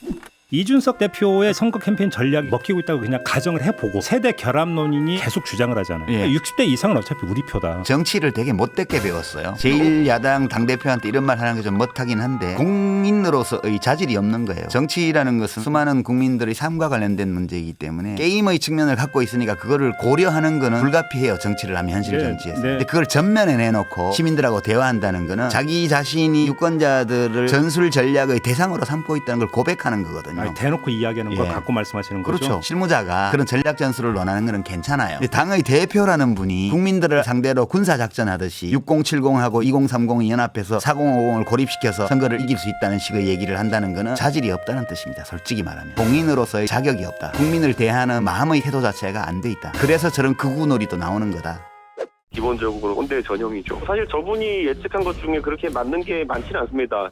Thank you. 이준석 대표의 선거 캠페인 전략이 먹히고 있다고 그냥 가정을 해보고 세대 결합론인이 계속 주장을 하잖아요. 예. 60대 이상은 어차피 우리 표다. 정치를 되게 못되게 배웠어요. 제1야당 당대표한테 이런 말 하는 게 좀 못하긴 한데 국민으로서의 자질이 없는 거예요. 정치라는 것은 수많은 국민들의 삶과 관련된 문제이기 때문에 게임의 측면을 갖고 있으니까 그거를 고려하는 거는 불가피해요. 정치를 하면 현실 네, 정치에서. 네. 근데 그걸 전면에 내놓고 시민들하고 대화한다는 거는 자기 자신이 유권자들을 전술 전략의 대상으로 삼고 있다는 걸 고백하는 거거든 요. 아니, 대놓고 이야기하는 걸 예. 갖고 말씀하시는 거죠. 그렇죠. 실무자가 그런 전략 전술을 논하는 거는 괜찮아요. 근데 당의 대표라는 분이 국민들을 상대로 군사 작전하듯이 6070하고 2030이 연합해서 4050을 고립시켜서 선거를 이길 수 있다는 식의 얘기를 한다는 거는 자질이 없다는 뜻입니다. 솔직히 말하면 공인으로서의 자격이 없다. 국민을 대하는 마음의 태도 자체가 안 돼 있다. 그래서 저런 극우놀이도 나오는 거다. 기본적으로 꼰대 전형이죠. 사실 저분이 예측한 것 중에 그렇게 맞는 게 많지는 않습니다.